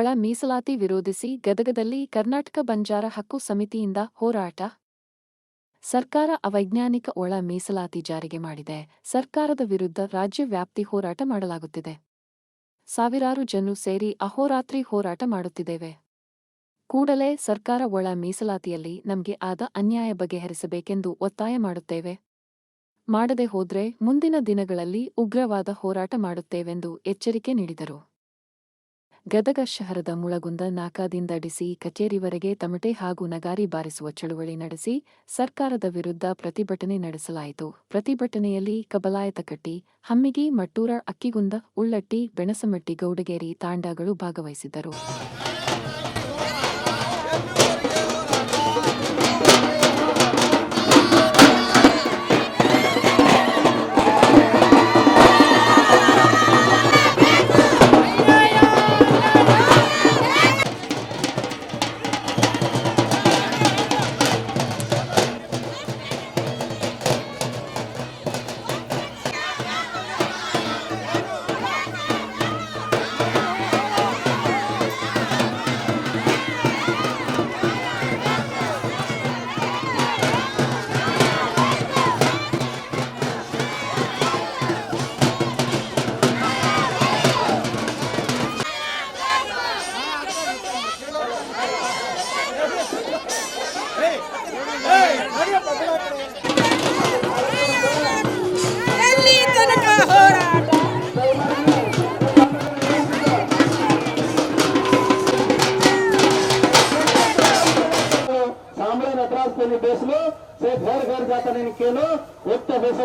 ಒಳ ಮೀಸಲಾತಿ ವಿರೋಧಿಸಿ ಗದಗದಲ್ಲಿ ಕರ್ನಾಟಕ ಬಂಜಾರ ಹಕ್ಕು ಸಮಿತಿಯಿಂದ ಹೋರಾಟ. ಸರ್ಕಾರ ಅವೈಜ್ಞಾನಿಕ ಒಳ ಮೀಸಲಾತಿ ಜಾರಿಗೆ ಮಾಡಿದೆ. ಸರ್ಕಾರದ ವಿರುದ್ಧ ರಾಜ್ಯ ವ್ಯಾಪ್ತಿ ಹೋರಾಟ ಮಾಡಲಾಗುತ್ತಿದೆ. ಸಾವಿರಾರು ಜನರು ಸೇರಿ ಅಹೋರಾತ್ರಿ ಹೋರಾಟ ಮಾಡುತ್ತಿದ್ದೇವೆ. ಕೂಡಲೇ ಸರ್ಕಾರ ಒಳ ಮೀಸಲಾತಿಯಲ್ಲಿ ನಮಗೆ ಆದ ಅನ್ಯಾಯ ಬಗೆಹರಿಸಬೇಕೆಂದು ಒತ್ತಾಯ ಮಾಡುತ್ತೇವೆ. ಮಾಡದೆ ಹೋದ್ರೆ ಮುಂದಿನ ದಿನಗಳಲ್ಲಿ ಉಗ್ರವಾದ ಹೋರಾಟ ಮಾಡುತ್ತೇವೆಂದು ಎಚ್ಚರಿಕೆ ನೀಡಿದರು. ಗದಗ ಶಹರದ ಮುಳಗುಂದ ನಾಕಾದಿಂದ ಡಿಸಿ ಕಚೇರಿವರೆಗೆ ತಮಟೆ ಹಾಗೂ ನಗಾರಿ ಬಾರಿಸುವ ಚಳುವಳಿ ನಡೆಸಿ ಸರ್ಕಾರದ ವಿರುದ್ಧ ಪ್ರತಿಭಟನೆ ನಡೆಸಲಾಯಿತು. ಪ್ರತಿಭಟನೆಯಲ್ಲಿ ಕಬಲಾಯತಕಟ್ಟಿ, ಹಮ್ಮಿಗಿ, ಮಟ್ಟೂರ, ಅಕ್ಕಿಗುಂದ, ಉಳ್ಳಟ್ಟಿ, ಬೆಣಸಮಟ್ಟಿ, ಗೌಡಗೇರಿ ತಾಂಡಗಳು ಭಾಗವಹಿಸಿದ್ದರು.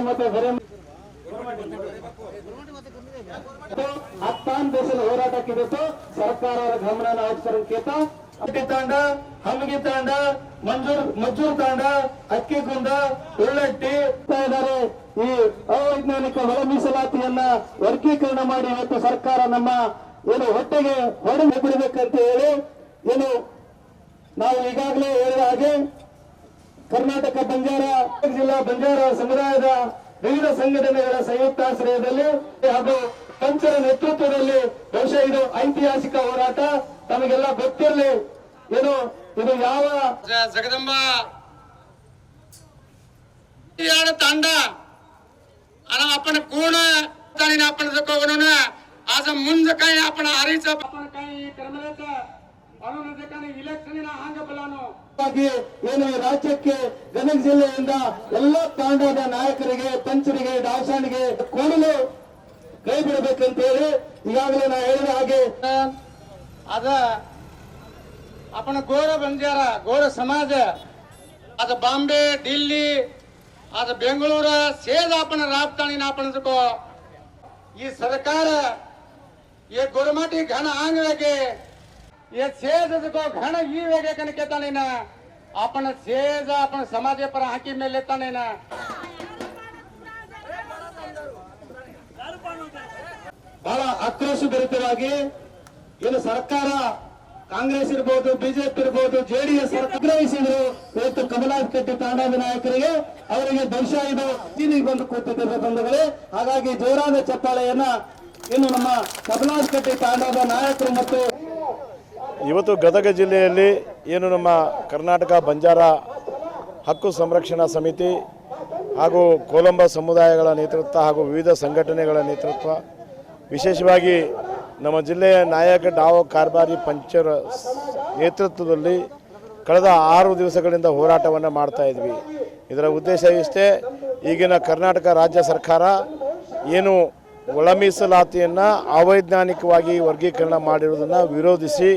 ಮತ್ತೆ ಸರಿ ಹತ್ತಾನ್ ದೇಶದ ಹೋರಾಟಕ್ಕಿದ್ದು ಸರ್ಕಾರ ಗಮನ ಹರಿಸಲಿಕ್ಕೆ ತಾಂಡ ಹಮ್ಮಿಗೆ ತಾಂಡ, ಮಂಜೂರ್ ಮಜ್ಜೂರ್ ತಾಂಡ ಅಕ್ಕಿಗುಂದ ಉಳ್ಳಟ್ಟಿ. ಇದ್ದಾರೆ, ಈ ಅವೈಜ್ಞಾನಿಕ ಒಳ ಮೀಸಲಾತಿಯನ್ನ ವರ್ಗೀಕರಣ ಮಾಡಿ ಇವತ್ತು ಸರ್ಕಾರ ನಮ್ಮ ಏನು ಹೊಟ್ಟೆಗೆ ಹೊಡೆದು ಬಿಡಬೇಕಂತ ಹೇಳಿ ಏನು ನಾವು ಈಗಾಗಲೇ ಹೇಳಿದ ಹಾಗೆ ಕರ್ನಾಟಕ ಬಂಜಾರ, ಜಿಲ್ಲಾ ಬಂಜಾರ ಸಮುದಾಯದ ವಿವಿಧ ಸಂಘಟನೆಗಳ ಸಂಯುಕ್ತಾಶ್ರಯದಲ್ಲಿ ಹಾಗೂ ಪಂಚರ ನೇತೃತ್ವದಲ್ಲಿ ಬಹುಶಃ ಇದು ಐತಿಹಾಸಿಕ ಹೋರಾಟ. ತಮಗೆಲ್ಲ ಗೊತ್ತಿರಲಿ. ಏನು, ಇದು ಯಾವ ಜಗದಂಬ. ತಂಡ? ಅಪ್ಪನ ಕೂಣ ತಾನಿನ ಅಪ್ಪನ ಸಕೋವನ ಆಸ ಮುಂದಕಾಯಿ ಅಪ್ಪನ ಹರಿಸ ಕೈ ಕಾಯಿ ಏನು ರಾಜ್ಯಕ್ಕೆ ಗದಗ ಜಿಲ್ಲೆಯಿಂದ ಎಲ್ಲ ತಾಂಡದ ನಾಯಕರಿಗೆ ಪಂಚರಿಗೆ ದಾಸಾಣಿಗೆ ಕೂಡಲು ಕೈ ಬಿಡಬೇಕಂತ ಹೇಳಿ ಈಗಾಗಲೇ ನಾ ಹೇಳಿದ ಹಾಗೆ ಅದ ಅಪನ ಗೋರ ಬಂಜಾರ ಗೋರ ಸಮಾಜ ಅದ ಬಾಂಬೆ ಡಿಲ್ಲಿ ಅದ ಬೆಂಗಳೂರ ಸೇದಾಪನ ರಾಪ್ತಾಣಿನ ಆಪಣದ ಈ ಸರ್ಕಾರ ಈ ಗುರುಮಟಿ ಘನ ಆಂಗ್ಲಕ್ಕೆ એ સેજ જગો ઘણ ಈ ವೇಗಕ್ಕೆ ಕೇತಾನೇನ આપણ સેજ આપણ સમાજ પર ಮೇಲೆ લેತಾನೇನ ಬಹಳ ಆಕ್ರೋಶ ಭರಿತವಾಗಿ ಏನು ಸರ್ಕಾರ ಕಾಂಗ್ರೆಸ್ ಇರ್ಬೋದು ಬಿಜೆಪಿ ಇರ್ಬೋದು ಜೆಡಿಎಸ್ ಆಗ್ರಹಿಸಿದ್ರು ಇವತ್ತು ಕಮಲಾಥ್ ಕಟ್ಟಿ ತಾಂಡವ ನಾಯಕರಿಗೆ ಅವರಿಗೆ ಬಹುಶಃ ಇದು ಚೀನಿಗೆ ಬಂದು ಕೂತಿದ್ದ ಬಂಧುಗಳೇ ಹಾಗಾಗಿ ಜೋರಾದ ಚಪ್ಪಾಳೆಯನ್ನ ಇನ್ನು ನಮ್ಮ ಕಮಲಾಥ್ ಕಟ್ಟಿ ತಾಂಡವ ನಾಯಕರು ಮತ್ತು ಇವತ್ತು ಗದಗ ಜಿಲ್ಲೆಯಲ್ಲಿ ಏನು ನಮ್ಮ ಕರ್ನಾಟಕ ಬಂಜಾರ ಹಕ್ಕು ಸಂರಕ್ಷಣಾ ಸಮಿತಿ ಹಾಗೂ ಕೋಲಂಬ ಸಮುದಾಯಗಳ ನೇತೃತ್ವ ಹಾಗೂ ವಿವಿಧ ಸಂಘಟನೆಗಳ ನೇತೃತ್ವ, ವಿಶೇಷವಾಗಿ ನಮ್ಮ ಜಿಲ್ಲೆಯ ನಾಯಕ ಡಾವ ಕಾರ್ಬಾರಿ ಪಂಚರ ನೇತೃತ್ವದಲ್ಲಿ ಕಳೆದ ಆರು ದಿವಸಗಳಿಂದ ಹೋರಾಟವನ್ನು ಮಾಡ್ತಾ ಇದ್ವಿ. ಇದರ ಉದ್ದೇಶ ಇಷ್ಟೇ, ಈಗಿನ ಕರ್ನಾಟಕ ರಾಜ್ಯ ಸರ್ಕಾರ ಏನು ಒಳ ಮೀಸಲಾತಿಯನ್ನು ಅವೈಜ್ಞಾನಿಕವಾಗಿ ವರ್ಗೀಕರಣ ಮಾಡಿರುವುದನ್ನು ವಿರೋಧಿಸಿ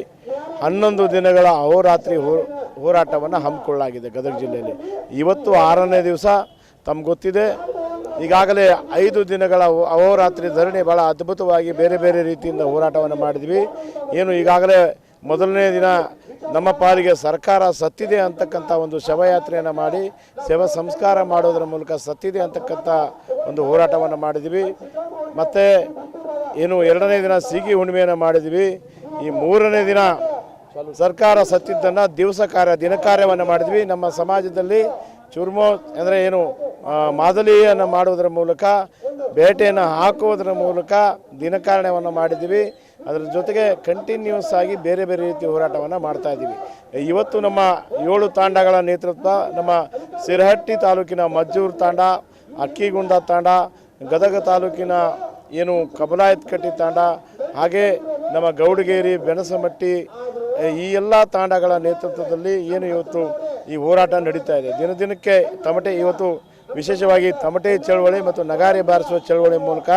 ಹನ್ನೊಂದು ದಿನಗಳ ಅಹೋರಾತ್ರಿ ಹೋ, ಹೋರಾಟವನ್ನು ಹಮ್ಮಿಕೊಳ್ಳಲಾಗಿದೆ ಗದಗ ಜಿಲ್ಲೆಯಲ್ಲಿ. ಇವತ್ತು ಆರನೇ ದಿವಸ, ತಮ್ಗೆ ಗೊತ್ತಿದೆ, ಈಗಾಗಲೇ ಐದು ದಿನಗಳ ಅಹೋ- ಅಹೋರಾತ್ರಿ ಧರಣಿ ಭಾಳ ಅದ್ಭುತವಾಗಿ ಬೇರೆ ಬೇರೆ ರೀತಿಯಿಂದ ಹೋರಾಟವನ್ನು ಮಾಡಿದ್ವಿ. ಏನು ಈಗಾಗಲೇ ಮೊದಲನೇ ದಿನ ನಮ್ಮ ಪಾಲಿಗೆ ಸರ್ಕಾರ ಸತ್ತಿದೆ ಅಂತಕ್ಕಂಥ ಒಂದು ಶವಯಾತ್ರೆಯನ್ನು ಮಾಡಿ, ಶವ ಸಂಸ್ಕಾರ ಮಾಡೋದರ ಮೂಲಕ ಸತ್ತಿದೆ ಅಂತಕ್ಕಂಥ ಒಂದು ಹೋರಾಟವನ್ನು ಮಾಡಿದ್ವಿ. ಮತ್ತು ಏನು ಎರಡನೇ ದಿನ ಸಿಗಿ ಹುಣ್ಣಿಮೆಯನ್ನು ಮಾಡಿದ್ವಿ. ಈ ಮೂರನೇ ದಿನ ಸರ್ಕಾರ ಸತ್ತಿದ್ದನ್ನು ದಿವಸ ಕಾರ್ಯ ದಿನ ಕಾರ್ಯವನ್ನು ಮಾಡಿದ್ವಿ. ನಮ್ಮ ಸಮಾಜದಲ್ಲಿ ಚುರ್ಮೋ ಅಂದರೆ ಏನು ಮಾದಲಿಯನ್ನು ಮಾಡುವುದರ ಮೂಲಕ, ಬೇಟೆಯನ್ನು ಹಾಕುವುದರ ಮೂಲಕ ದಿನಕಾರಣವನ್ನು ಮಾಡಿದ್ವಿ. ಅದರ ಜೊತೆಗೆ ಕಂಟಿನ್ಯೂಸ್ ಆಗಿ ಬೇರೆ ಬೇರೆ ರೀತಿ ಹೋರಾಟವನ್ನು ಮಾಡ್ತಾ ಇದ್ದೀವಿ. ಇವತ್ತು ನಮ್ಮ ಏಳು ತಾಂಡಗಳ ನೇತೃತ್ವ, ನಮ್ಮ ಸಿರಹಟ್ಟಿ ತಾಲೂಕಿನ ಮಜ್ಜೂರು ತಾಂಡ, ಅಕ್ಕಿಗುಂಡ ತಾಂಡ, ಗದಗ ತಾಲೂಕಿನ ಏನು ಕಬಲಾಯತ್ಕಟ್ಟಿ ತಾಂಡ, ಹಾಗೆ ನಮ್ಮ ಗೌಡಗೇರಿ ಬೆಣಸಮಟ್ಟಿ ಈ ಎಲ್ಲ ತಾಂಡಗಳ ನೇತೃತ್ವದಲ್ಲಿ ಏನು ಇವತ್ತು ಈ ಹೋರಾಟ ನಡೀತಾ ಇದೆ? ದಿನ ದಿನಕ್ಕೆ ತಮಟೆ ಇವತ್ತು ವಿಶೇಷವಾಗಿ ತಮಟೆ ಚಳವಳಿ ಮತ್ತು ನಗಾರಿ ಬಾರಿಸುವ ಚಳವಳಿ ಮೂಲಕ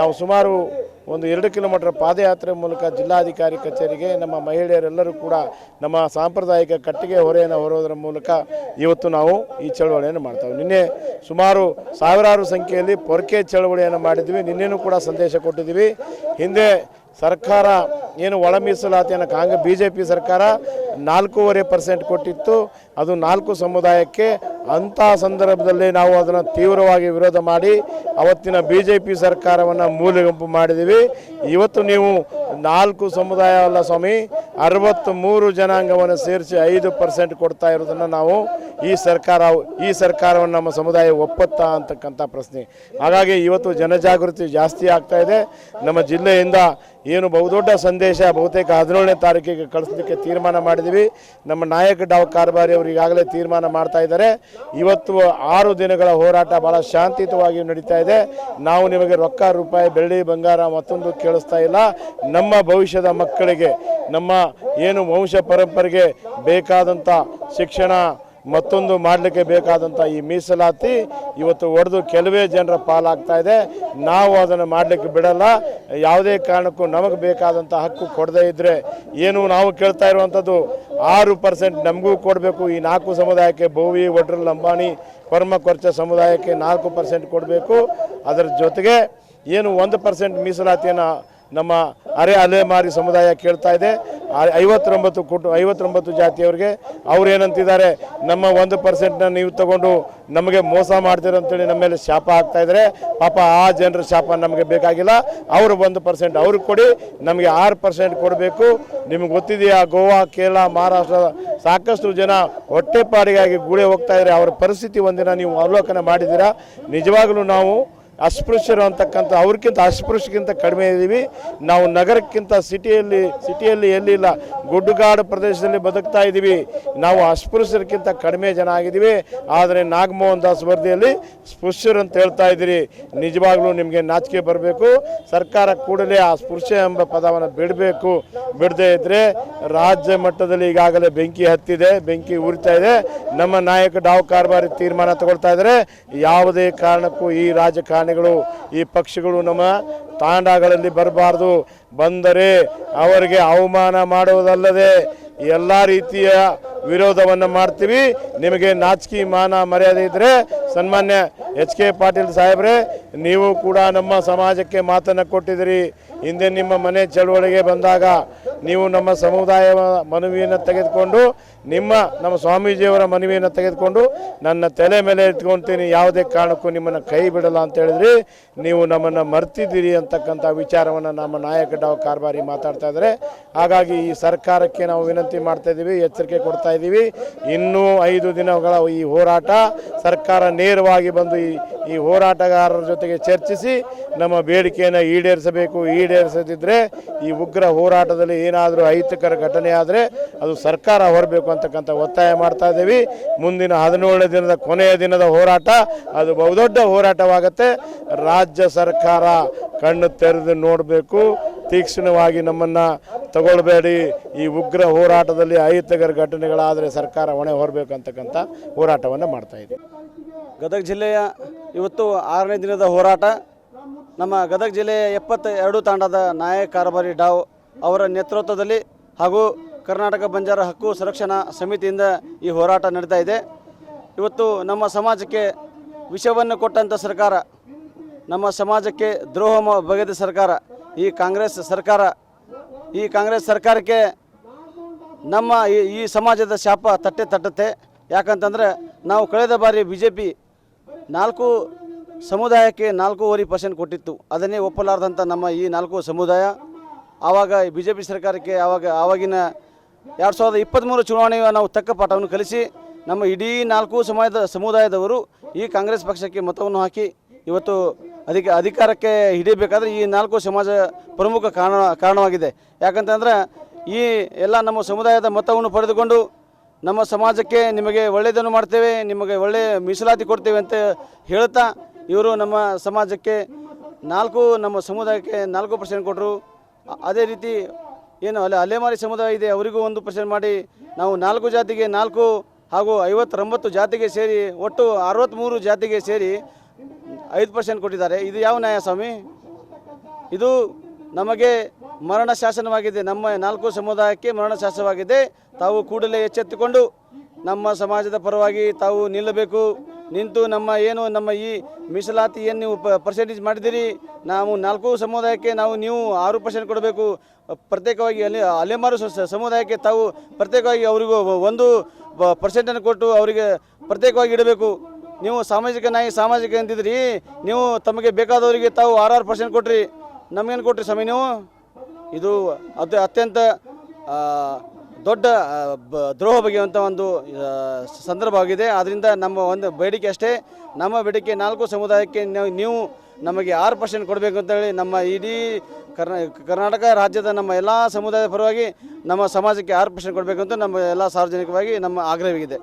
ನಾವು ಸುಮಾರು ಒಂದು ಎರಡು ಕಿಲೋಮೀಟರ್ ಪಾದಯಾತ್ರೆ ಮೂಲಕ ಜಿಲ್ಲಾಧಿಕಾರಿ ಕಚೇರಿಗೆ ನಮ್ಮ ಮಹಿಳೆಯರೆಲ್ಲರೂ ಕೂಡ ನಮ್ಮ ಸಾಂಪ್ರದಾಯಿಕ ಕಟ್ಟಿಗೆ ಹೊರೆಯನ್ನು ಹೊರೋದರ ಮೂಲಕ ಇವತ್ತು ನಾವು ಈ ಚಳವಳಿಯನ್ನು ಮಾಡ್ತೇವೆ. ನಿನ್ನೆ ಸುಮಾರು ಸಾವಿರಾರು ಸಂಖ್ಯೆಯಲ್ಲಿ ಪೊರಕೆ ಚಳವಳಿಯನ್ನು ಮಾಡಿದ್ವಿ. ನಿನ್ನೆನೂ ಕೂಡ ಸಂದೇಶ ಕೊಟ್ಟಿದ್ದೀವಿ. ಹಿಂದೆ ಸರ್ಕಾರ ಏನು ಒಳ ಮೀಸಲಾತಿಯನ್ನು ಕಾಂಗ್ರೆ ಬಿ ಜೆ ಪಿ ಸರ್ಕಾರ ನಾಲ್ಕೂವರೆ ಪರ್ಸೆಂಟ್ ಕೊಟ್ಟಿತ್ತು. ಅದು ನಾಲ್ಕು ಸಮುದಾಯಕ್ಕೆ ಅಂತಹ ಸಂದರ್ಭದಲ್ಲಿ ನಾವು ಅದನ್ನು ತೀವ್ರವಾಗಿ ವಿರೋಧ ಮಾಡಿ ಅವತ್ತಿನ ಬಿ ಜೆ ಪಿ ಸರ್ಕಾರವನ್ನು ಮೂಲೆಗುಂಪು ಮಾಡಿದ್ದೀವಿ ಇವತ್ತು ನೀವು ನಾಲ್ಕು ಸಮುದಾಯ ಅಲ್ಲ ಸ್ವಾಮಿ ಅರವತ್ತು ಮೂರು ಜನಾಂಗವನ್ನು ಸೇರಿಸಿ ಐದು ಪರ್ಸೆಂಟ್ ಕೊಡ್ತಾ ಇರೋದನ್ನು ನಾವು ಈ ಸರ್ಕಾರ, ಈ ಸರ್ಕಾರವನ್ನು ನಮ್ಮ ಸಮುದಾಯ ಒಪ್ಪತ್ತಾ ಅಂತಕ್ಕಂಥ ಪ್ರಶ್ನೆ. ಹಾಗಾಗಿ ಇವತ್ತು ಜನಜಾಗೃತಿ ಜಾಸ್ತಿ ಆಗ್ತಾ ಇದೆ. ನಮ್ಮ ಜಿಲ್ಲೆಯಿಂದ ಏನು ಬಹುದೊಡ್ಡ ಸಂದೇಶ ಬಹುತೇಕ ಹದಿನೇಳನೇ ತಾರೀಕಿಗೆ ಕಳಿಸ್ಲಿಕ್ಕೆ ತೀರ್ಮಾನ ಮಾಡಿದ್ದೀವಿ. ನಮ್ಮ ನಾಯಕ ಡಾವ್ ಕಾರ್ಬಾರಿ ಅವರು ಈಗಾಗಲೇ ತೀರ್ಮಾನ ಮಾಡ್ತಾ ಇದ್ದಾರೆ. ಇವತ್ತು ಆರು ದಿನಗಳ ಹೋರಾಟ ಭಾಳ ಶಾಂತಿಯುತವಾಗಿ ನಡೀತಾ ಇದೆ. ನಾವು ನಿಮಗೆ ರೊಕ್ಕ, ರೂಪಾಯಿ, ಬೆಳ್ಳಿ, ಬಂಗಾರ ಮತ್ತೊಂದು ಕೇಳಿಸ್ತಾ ಇಲ್ಲ. ನಮ್ಮ ಭವಿಷ್ಯದ ಮಕ್ಕಳಿಗೆ, ನಮ್ಮ ಏನು ವಂಶ ಪರಂಪರೆಗೆ ಬೇಕಾದಂಥ ಶಿಕ್ಷಣ ಮತ್ತೊಂದು ಮಾಡಲಿಕ್ಕೆ ಬೇಕಾದಂಥ ಈ ಮೀಸಲಾತಿ ಇವತ್ತು ಒಡೆದು ಕೆಲವೇ ಜನರ ಪಾಲಾಗ್ತಾ ಇದೆ. ನಾವು ಅದನ್ನು ಮಾಡಲಿಕ್ಕೆ ಬಿಡಲ್ಲ. ಯಾವುದೇ ಕಾರಣಕ್ಕೂ ನಮಗೆ ಬೇಕಾದಂಥ ಹಕ್ಕು ಕೊಡದೇ ಇದ್ದರೆ ಏನು ನಾವು ಕೇಳ್ತಾ ಇರುವಂಥದ್ದು ಆರು ಪರ್ಸೆಂಟ್ ನಮಗೂ ಕೊಡಬೇಕು. ಈ ನಾಲ್ಕು ಸಮುದಾಯಕ್ಕೆ ಬೋವಿ ಒಡ್ರಲ್ ಅಂಬಾನಿ ಕೊರ್ಮ ಕೊರ್ಚ ಸಮುದಾಯಕ್ಕೆ ನಾಲ್ಕು ಪರ್ಸೆಂಟ್ ಕೊಡಬೇಕು. ಅದರ ಜೊತೆಗೆ ಏನು ಒಂದು ಪರ್ಸೆಂಟ್ ಮೀಸಲಾತಿಯನ್ನು ನಮ್ಮ ಅರೆ ಅಲೆಮಾರಿ ಸಮುದಾಯ ಕೇಳ್ತಾ ಇದೆ. ಐವತ್ತೊಂಬತ್ತು ಕುಟು, ಐವತ್ತೊಂಬತ್ತು ಜಾತಿಯವರಿಗೆ ಅವ್ರು ಏನಂತಿದ್ದಾರೆ, ನಮ್ಮ ಒಂದು ಪರ್ಸೆಂಟ್ನ ನೀವು ತಗೊಂಡು ನಮಗೆ ಮೋಸ ಮಾಡ್ತೀರ ಅಂತೇಳಿ ನಮ್ಮ ಮೇಲೆ ಶಾಪ ಆಗ್ತಾ ಇದ್ದಾರೆ. ಪಾಪ ಆ ಜನರ ಶಾಪ ನಮಗೆ ಬೇಕಾಗಿಲ್ಲ. ಅವರು ಒಂದು ಪರ್ಸೆಂಟ್ ಅವ್ರಿಗೆ ಕೊಡಿ, ನಮಗೆ ಆರು ಪರ್ಸೆಂಟ್ ಕೊಡಬೇಕು. ನಿಮ್ಗೆ ಗೊತ್ತಿದೆಯಾ, ಗೋವಾ, ಕೇರಳ, ಮಹಾರಾಷ್ಟ್ರ ಸಾಕಷ್ಟು ಜನ ಹೊಟ್ಟೆಪಾಡಿಗಾಗಿ ಗುಳೆ ಹೋಗ್ತಾ ಇದ್ದಾರೆ. ಅವರ ಪರಿಸ್ಥಿತಿ ಒಂದಿನ ನೀವು ಅವಲೋಕನ ಮಾಡಿದ್ದೀರಾ? ನಿಜವಾಗಲೂ ನಾವು ಅಸ್ಪೃಶ್ಯರು ಅಂತಕ್ಕಂಥ, ಅವ್ರಿಗಿಂತ ಅಸ್ಪೃಶ್ಯಕ್ಕಿಂತ ಕಡಿಮೆ ಇದ್ದೀವಿ ನಾವು ನಗರಕ್ಕಿಂತ ಸಿಟಿಯಲ್ಲಿ ಸಿಟಿಯಲ್ಲಿ ಎಲ್ಲಿಲ್ಲ, ಗುಡ್ಡುಗಾಡು ಪ್ರದೇಶದಲ್ಲಿ ಬದುಕ್ತಾ ಇದ್ದೀವಿ ನಾವು ಅಸ್ಪೃಶ್ಯರಿಗಿಂತ ಕಡಿಮೆ ಜನ ಆಗಿದ್ದೀವಿ ಆದರೆ ನಾಗಮೋಹನ್ ದಾಸ್ ವರದಿಯಲ್ಲಿ ಸ್ಪೃಶ್ಯರು ಅಂತ ಹೇಳ್ತಾ ಇದ್ದೀರಿ. ನಿಜವಾಗ್ಲೂ ನಿಮಗೆ ನಾಚಿಕೆ ಬರಬೇಕು. ಸರ್ಕಾರ ಕೂಡಲೇ ಆ ಸ್ಪೃಶ್ಯ ಎಂಬ ಪದವನ್ನು ಬಿಡಬೇಕು. ಬಿಡದೇ ಇದ್ದರೆ ರಾಜ್ಯ ಮಟ್ಟದಲ್ಲಿ ಈಗಾಗಲೇ ಬೆಂಕಿ ಹತ್ತಿದೆ, ಬೆಂಕಿ ಉರಿತಾ ಇದೆ. ನಮ್ಮ ನಾಯಕ ಡಾವ್ ಕಾರ್ಬಾರಿ ತೀರ್ಮಾನ ತಗೊಳ್ತಾ ಇದ್ದಾರೆ. ಯಾವುದೇ ಕಾರಣಕ್ಕೂ ಈ ರಾಜಕಾರಣಿಗಳು ಈ ಪಕ್ಷಿಗಳು ನಮ್ಮ ತಾಂಡಗಳಲ್ಲಿ ಬರಬಾರ್ದು. ಬಂದರೆ ಅವರಿಗೆ ಅವಮಾನ ಮಾಡುವುದಲ್ಲದೆ ಎಲ್ಲ ರೀತಿಯ ವಿರೋಧವನ್ನು ಮಾಡ್ತೀವಿ. ನಿಮಗೆ ನಾಚಿಕೆ ಮಾನ ಮರ್ಯಾದೆ ಇದ್ದರೆ ಸನ್ಮಾನ್ಯ ಎಚ್ ಕೆ ಪಾಟೀಲ್ ಸಾಹೇಬ್ರೆ, ನೀವು ಕೂಡ ನಮ್ಮ ಸಮಾಜಕ್ಕೆ ಮಾತನ್ನು ಕೊಟ್ಟಿದ್ದೀರಿ. ಹಿಂದೆ ನಿಮ್ಮ ಮನೆ ಚಳುವಳಿಗೆ ಬಂದಾಗ ನೀವು ನಮ್ಮ ಸಮುದಾಯ ಮನವಿಯನ್ನು ತೆಗೆದುಕೊಂಡು, ನಿಮ್ಮ, ನಮ್ಮ ಸ್ವಾಮೀಜಿಯವರ ಮನವಿಯನ್ನು ತೆಗೆದುಕೊಂಡು ನನ್ನ ತಲೆ ಮೇಲೆ ಇಟ್ಕೊತೀನಿ. ಯಾವುದೇ ಕಾರಣಕ್ಕೂ ನಿಮ್ಮನ್ನು ಕೈ ಬಿಡಲ್ಲ ಅಂತ ಹೇಳಿದ್ರಿ. ನೀವು ನಮ್ಮನ್ನು ಮರ್ತಿದ್ದೀರಿ ಅಂತಕ್ಕಂಥ ವಿಚಾರವನ್ನು ನಮ್ಮ ನಾಯಕ ಡಾವ್ ಕಾರ್ಬಾರಿ ಮಾತಾಡ್ತಾ ಇದ್ದಾರೆ. ಹಾಗಾಗಿ ಈ ಸರ್ಕಾರಕ್ಕೆ ನಾವು ವಿನಂತಿ ಮಾಡ್ತಾ ಇದ್ದೀವಿ, ಎಚ್ಚರಿಕೆ ಕೊಡ್ತಾ ಇದ್ದೀವಿ. ಇನ್ನೂ ಐದು ದಿನಗಳ ಈ ಹೋರಾಟ, ಸರ್ಕಾರ ನೇರವಾಗಿ ಬಂದು ಈ ಈ ಹೋರಾಟಗಾರರ ಜೊತೆಗೆ ಚರ್ಚಿಸಿ ನಮ್ಮ ಬೇಡಿಕೆಯನ್ನು ಈಡೇರಿಸಬೇಕು. ಈಡೇರಿಸದಿದ್ದರೆ ಈ ಉಗ್ರ ಹೋರಾಟದಲ್ಲಿ ಏನಾದರೂ ಅಹಿತಕರ ಘಟನೆ ಆದರೆ ಅದು ಸರ್ಕಾರ ಹೊರಬೇಕು ಅಂತಕ್ಕಂಥ ಒತ್ತಾಯ ಮಾಡ್ತಾ ಇದ್ದೀವಿ. ಮುಂದಿನ ಹದಿನೇಳನೇ ದಿನದ ಕೊನೆಯ ದಿನದ ಹೋರಾಟ, ಅದು ಬಹುದೊಡ್ಡ ಹೋರಾಟವಾಗುತ್ತೆ. ರಾಜ್ಯ ಸರ್ಕಾರ ಕಣ್ಣು ತೆರೆದು ನೋಡಬೇಕು. ತೀಕ್ಷ್ಣವಾಗಿ ನಮ್ಮನ್ನು ತಗೊಳ್ಬೇಡಿ. ಈ ಉಗ್ರ ಹೋರಾಟದಲ್ಲಿ ಅಹಿತಕರ ಘಟನೆಗಳಾದರೆ ಸರ್ಕಾರ ಹೊಣೆ ಹೊರಬೇಕು ಅಂತಕ್ಕಂಥ ಹೋರಾಟವನ್ನು ಮಾಡ್ತಾಯಿದೆ ಗದಗ ಜಿಲ್ಲೆಯ ಇವತ್ತು ಆರನೇ ದಿನದ ಹೋರಾಟ. ನಮ್ಮ ಗದಗ ಜಿಲ್ಲೆಯ ಎಪ್ಪತ್ತ ಎರಡು ತಾಂಡದ ನಾಯಕ ಕಾರ್ಬಾರಿ ಡಾವ್ ಅವರ ನೇತೃತ್ವದಲ್ಲಿ ಹಾಗೂ ಕರ್ನಾಟಕ ಬಂಜಾರ ಹಕ್ಕು ಸಂರಕ್ಷಣಾ ಸಮಿತಿಯಿಂದ ಈ ಹೋರಾಟ ನಡೀತಾ ಇದೆ. ಇವತ್ತು ನಮ್ಮ ಸಮಾಜಕ್ಕೆ ವಿಷವನ್ನು ಕೊಟ್ಟಂಥ ಸರ್ಕಾರ ನಮ್ಮ ಸಮಾಜಕ್ಕೆ ದ್ರೋಹ ಬಗೆದ ಸರ್ಕಾರ, ಈ ಕಾಂಗ್ರೆಸ್ ಸರ್ಕಾರ, ಈ ಕಾಂಗ್ರೆಸ್ ಸರ್ಕಾರಕ್ಕೆ ನಮ್ಮ ಈ ಸಮಾಜದ ಶಾಪ ತಟ್ಟೆ ತಟ್ಟುತ್ತೆ. ಯಾಕಂತಂದರೆ ನಾವು ಕಳೆದ ಬಾರಿ ಬಿ ಜೆ ಪಿ ನಾಲ್ಕು ಸಮುದಾಯಕ್ಕೆ ನಾಲ್ಕೂವರೆ ಪರ್ಸೆಂಟ್ ಕೊಟ್ಟಿತ್ತು. ಅದನ್ನೇ ಒಪ್ಪಲಾರ್ದಂಥ ನಮ್ಮ ಈ ನಾಲ್ಕು ಸಮುದಾಯ, ಆವಾಗ ಬಿ ಜೆ ಪಿ ಸರ್ಕಾರಕ್ಕೆ ಆವಾಗ, ಆವಾಗಿನ ಎರಡು ಸಾವಿರದ ಇಪ್ಪತ್ತ್ಮೂರು ಚುನಾವಣೆಯ ನಾವು ತಕ್ಕ ಪಾಠವನ್ನು ಕಲಿಸಿ, ನಮ್ಮ ಇಡೀ ನಾಲ್ಕು ಸಮಾಜದ ಸಮುದಾಯದವರು ಈ ಕಾಂಗ್ರೆಸ್ ಪಕ್ಷಕ್ಕೆ ಮತವನ್ನು ಹಾಕಿ, ಇವತ್ತು ಅದಕ್ಕೆ ಅಧಿಕಾರಕ್ಕೆ ಹಿಡಿಬೇಕಾದ್ರೆ ಈ ನಾಲ್ಕು ಸಮಾಜ ಪ್ರಮುಖ ಕಾರಣ ಕಾರಣವಾಗಿದೆ. ಯಾಕಂತಂದ್ರೆ ಈ ಎಲ್ಲ ನಮ್ಮ ಸಮುದಾಯದ ಮತವನ್ನು ಪಡೆದುಕೊಂಡು ನಮ್ಮ ಸಮಾಜಕ್ಕೆ ನಿಮಗೆ ಒಳ್ಳೆಯದನ್ನು ಮಾಡ್ತೇವೆ, ನಿಮಗೆ ಒಳ್ಳೆಯ ಮೀಸಲಾತಿ ಕೊಡ್ತೇವೆ ಅಂತ ಹೇಳ್ತಾ ಇವರು ನಮ್ಮ ಸಮಾಜಕ್ಕೆ ನಾಲ್ಕು ನಮ್ಮ ಸಮುದಾಯಕ್ಕೆ ನಾಲ್ಕು ಪರ್ಸೆಂಟ್ ಕೊಟ್ಟರು ಅದೇ ರೀತಿ ಏನು ಅಲೆ ಅಲೆಮಾರಿ ಸಮುದಾಯ ಇದೆ, ಅವರಿಗೂ ಒಂದು ಪರ್ಸೆಂಟ್ ಮಾಡಿ. ನಾವು ನಾಲ್ಕು ಜಾತಿಗೆ ನಾಲ್ಕು ಹಾಗೂ ಐವತ್ತೊಂಬತ್ತು ಜಾತಿಗೆ ಸೇರಿ ಒಟ್ಟು ಅರವತ್ತ್ಮೂರು ಜಾತಿಗೆ ಸೇರಿ ಐದು ಪರ್ಸೆಂಟ್ ಕೊಟ್ಟಿದ್ದಾರೆ. ಇದು ಯಾವ ನ್ಯಾಯ ಸ್ವಾಮಿ? ಇದು ನಮಗೆ ಮರಣ ಶಾಸನವಾಗಿದೆ. ನಮ್ಮ ನಾಲ್ಕು ಸಮುದಾಯಕ್ಕೆ ಮರಣ ಶಾಸನವಾಗಿದೆ. ತಾವು ಕೂಡಲೇ ಎಚ್ಚೆತ್ತುಕೊಂಡು ನಮ್ಮ ಸಮಾಜದ ಪರವಾಗಿ ತಾವು ನಿಲ್ಲಬೇಕು. ನಿಂತು ನಮ್ಮ ಏನು ನಮ್ಮ ಈ ಮೀಸಲಾತಿ ಏನು ನೀವು ಪರ್ಸೆಂಟೇಜ್ ಮಾಡಿದ್ದೀರಿ, ನಾವು ನಾಲ್ಕು ಸಮುದಾಯಕ್ಕೆ ನಾವು ನೀವು ಆರು ಪರ್ಸೆಂಟ್ ಕೊಡಬೇಕು. ಪ್ರತ್ಯೇಕವಾಗಿ ಅಲ್ಲಿ, ಅಲೆಮಾರು ಸಮುದಾಯಕ್ಕೆ ತಾವು ಪ್ರತ್ಯೇಕವಾಗಿ ಅವರಿಗೂ ಒಂದು ಪರ್ಸೆಂಟನ್ನು ಕೊಟ್ಟು ಅವರಿಗೆ ಪ್ರತ್ಯೇಕವಾಗಿ ಇಡಬೇಕು. ನೀವು ಸಾಮಾಜಿಕ ನ್ಯಾಯ ಸಾಮಾಜಿಕ ಅಂತಿದ್ರಿ ನೀವು ತಮಗೆ ಬೇಕಾದವರಿಗೆ ತಾವು ಆರು ಆರು ಪರ್ಸೆಂಟ್ ಕೊಟ್ರಿ. ನಮಗೇನು ಕೊಟ್ರಿ ಸ್ವಾಮಿ ನೀವು? ಇದು ಅದು ಅತ್ಯಂತ ದೊಡ್ಡ ದ್ರೋಹ ಬಗೆಯುವಂಥ ಒಂದು ಸಂದರ್ಭವಾಗಿದೆ ಆದ್ದರಿಂದ ನಮ್ಮ ಒಂದು ಬೇಡಿಕೆ ಅಷ್ಟೇ. ನಮ್ಮ ಬೇಡಿಕೆ ನಾಲ್ಕು ಸಮುದಾಯಕ್ಕೆ ನೀವು ನಮಗೆ ಆರು ಪರ್ಸೆಂಟ್ ಕೊಡಬೇಕು ಅಂತೇಳಿ ನಮ್ಮ ಇಡೀ ಕರ್ನಾ, ಕರ್ನಾಟಕ ರಾಜ್ಯದ ನಮ್ಮ ಎಲ್ಲ ಸಮುದಾಯದ ಪರವಾಗಿ ನಮ್ಮ ಸಮಾಜಕ್ಕೆ ಆರು ಪರ್ಸೆಂಟ್ ಕೊಡಬೇಕು ಅಂತ ನಮ್ಮ ಎಲ್ಲ ಸಾರ್ವಜನಿಕವಾಗಿ ನಮ್ಮ ಆಗ್ರಹವಿದೆ.